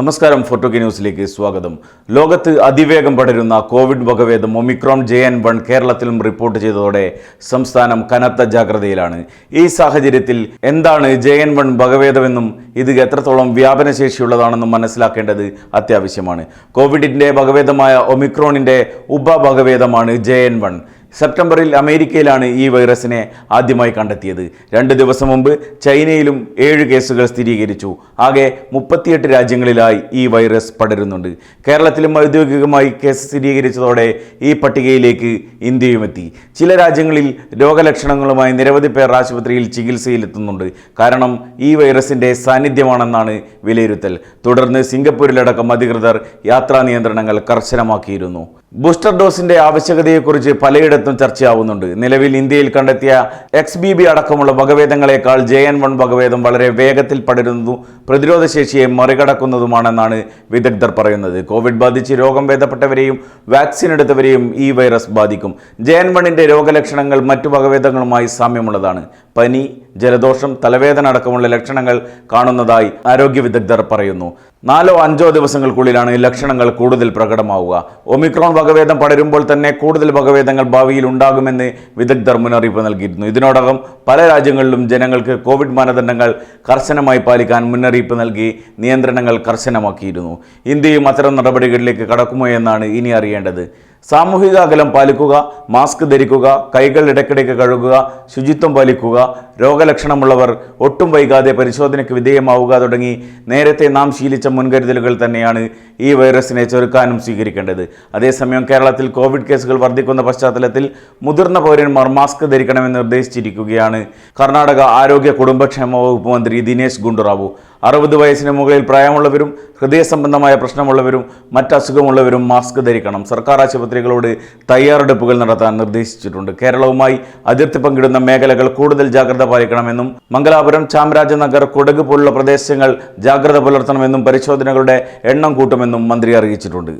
നമസ്കാരം ഫോട്ടോകി ന്യൂസിലേക്ക് സ്വാഗതം. ലോകത്ത് അതിവേഗം പടരുന്ന കോവിഡ് വകഭേദം ഒമിക്രോൺ ജെ എൻ വൺ കേരളത്തിലും റിപ്പോർട്ട് ചെയ്തതോടെ സംസ്ഥാനം കനത്ത ജാഗ്രതയിലാണ്. ഈ സാഹചര്യത്തിൽ എന്താണ് ജെ എൻ വൺ വകഭേദമെന്നും ഇത് എത്രത്തോളം വ്യാപനശേഷിയുള്ളതാണെന്നും മനസ്സിലാക്കേണ്ടത് അത്യാവശ്യമാണ്. കോവിഡിന്റെ വകഭേദമായ ഒമിക്രോണിന്റെ ഉപവകഭേദമാണ് ജെ എൻ വൺ. സെപ്റ്റംബറിൽ അമേരിക്കയിലാണ് ഈ വൈറസിനെ ആദ്യമായി കണ്ടെത്തിയത്. രണ്ട് ദിവസം മുമ്പ് ചൈനയിലും ഏഴ് കേസുകൾ സ്ഥിരീകരിച്ചു. ആകെ മുപ്പത്തിയെട്ട് രാജ്യങ്ങളിലായി ഈ വൈറസ് പടരുന്നുണ്ട്. കേരളത്തിലും ഔദ്യോഗികമായി കേസ് സ്ഥിരീകരിച്ചതോടെ ഈ പട്ടികയിലേക്ക് ഇന്ത്യയും എത്തി. ചില രാജ്യങ്ങളിൽ രോഗലക്ഷണങ്ങളുമായി നിരവധി പേർ ആശുപത്രിയിൽ ചികിത്സയിലെത്തുന്നുണ്ട്. കാരണം ഈ വൈറസിന്റെ സാന്നിധ്യമാണെന്നാണ് വിലയിരുത്തൽ. തുടർന്ന് സിംഗപ്പൂരിലടക്കം അധികൃതർ യാത്രാ നിയന്ത്രണങ്ങൾ കർശനമാക്കിയിരുന്നു. ബൂസ്റ്റർ ഡോസിന്റെ ആവശ്യകതയെക്കുറിച്ച് പലയിടത്തും ചർച്ചയാവുന്നുണ്ട്. നിലവിൽ ഇന്ത്യയിൽ കണ്ടെത്തിയ എക്സ് ബി ബി അടക്കമുള്ള വകഭേദങ്ങളെക്കാൾ ജെ എൻ വൺ വകഭേദം വളരെ വേഗത്തിൽ പടരുന്നതും പ്രതിരോധശേഷിയെ മറികടക്കുന്നതുമാണെന്നാണ് വിദഗ്ധർ പറയുന്നത്. കോവിഡ് ബാധിച്ച് രോഗം ഭേദപ്പെട്ടവരെയും വാക്സിൻ എടുത്തവരെയും ഈ വൈറസ് ബാധിക്കും. ജെ എൻ വണ്ണിന്റെ രോഗലക്ഷണങ്ങൾ മറ്റു വകഭേദങ്ങളുമായി സാമ്യമുള്ളതാണ്. പനി ജലദോഷം തലവേദന അടക്കമുള്ള ലക്ഷണങ്ങൾ കാണുന്നതായി ആരോഗ്യ വിദഗ്ധർ പറയുന്നു. നാലോ അഞ്ചോ ദിവസങ്ങൾക്കുള്ളിലാണ് ഈ ലക്ഷണങ്ങൾ കൂടുതൽ പ്രകടമാവുക. ഒമിക്രോൺ വകഭേദം പടരുമ്പോൾ തന്നെ കൂടുതൽ വകഭേദങ്ങൾ ഭാവിയിൽ ഉണ്ടാകുമെന്ന് വിദഗ്ധർ മുന്നറിയിപ്പ് നൽകിയിരുന്നു. ഇതിനോടകം പല രാജ്യങ്ങളിലും ജനങ്ങൾക്ക് കോവിഡ് മാനദണ്ഡങ്ങൾ കർശനമായി പാലിക്കാൻ മുന്നറിയിപ്പ് നൽകി നിയന്ത്രണങ്ങൾ കർശനമാക്കിയിരുന്നു. ഇന്ത്യയും അത്തരം നടപടികളിലേക്ക് കടക്കുമോ എന്നാണ് ഇനി അറിയേണ്ടത്. സാമൂഹിക അകലം പാലിക്കുക മാസ്ക് ധരിക്കുക കൈകൾ ഇടയ്ക്കിടയ്ക്ക് കഴുകുക ശുചിത്വം പാലിക്കുക രോഗലക്ഷണമുള്ളവർ ഒട്ടും വൈകാതെ പരിശോധനയ്ക്ക് വിധേയമാവുക തുടങ്ങി നേരത്തെ നാം ശീലിച്ച മുൻകരുതലുകൾ തന്നെയാണ് ഈ വൈറസിനെ ചെറുക്കാനും സ്വീകരിക്കേണ്ടത്. അതേസമയം കേരളത്തിൽ കോവിഡ് കേസുകൾ വർദ്ധിക്കുന്ന പശ്ചാത്തലത്തിൽ മുതിർന്ന പൗരന്മാർ മാസ്ക് ധരിക്കണമെന്ന് നിർദ്ദേശിച്ചിരിക്കുകയാണ് കർണാടക ആരോഗ്യ കുടുംബക്ഷേമ വകുപ്പ് മന്ത്രി ദിനേശ് ഗുണ്ടുറാവു. അറുപത് വയസ്സിന് മുകളിൽ പ്രായമുള്ളവരും ഹൃദയ സംബന്ധമായ പ്രശ്നമുള്ളവരും മറ്റസുഖമുള്ളവരും മാസ്ക് ധരിക്കണം. സർക്കാർ ആശുപത്രികളോട് തയ്യാറെടുപ്പുകൾ നടത്താൻ നിർദ്ദേശിച്ചിട്ടുണ്ട്. കേരളവുമായി അതിർത്തി പങ്കിടുന്ന മേഖലകൾ കൂടുതൽ ജാഗ്രത പാലിക്കണമെന്നും മംഗലാപുരം ചാമരാജനഗർ കൊടക് പോലുള്ള പ്രദേശങ്ങൾ ജാഗ്രത പുലർത്തണമെന്നും പരിശോധനകളുടെ എണ്ണം കൂട്ടുമെന്നും മന്ത്രി അറിയിച്ചിട്ടുണ്ട്.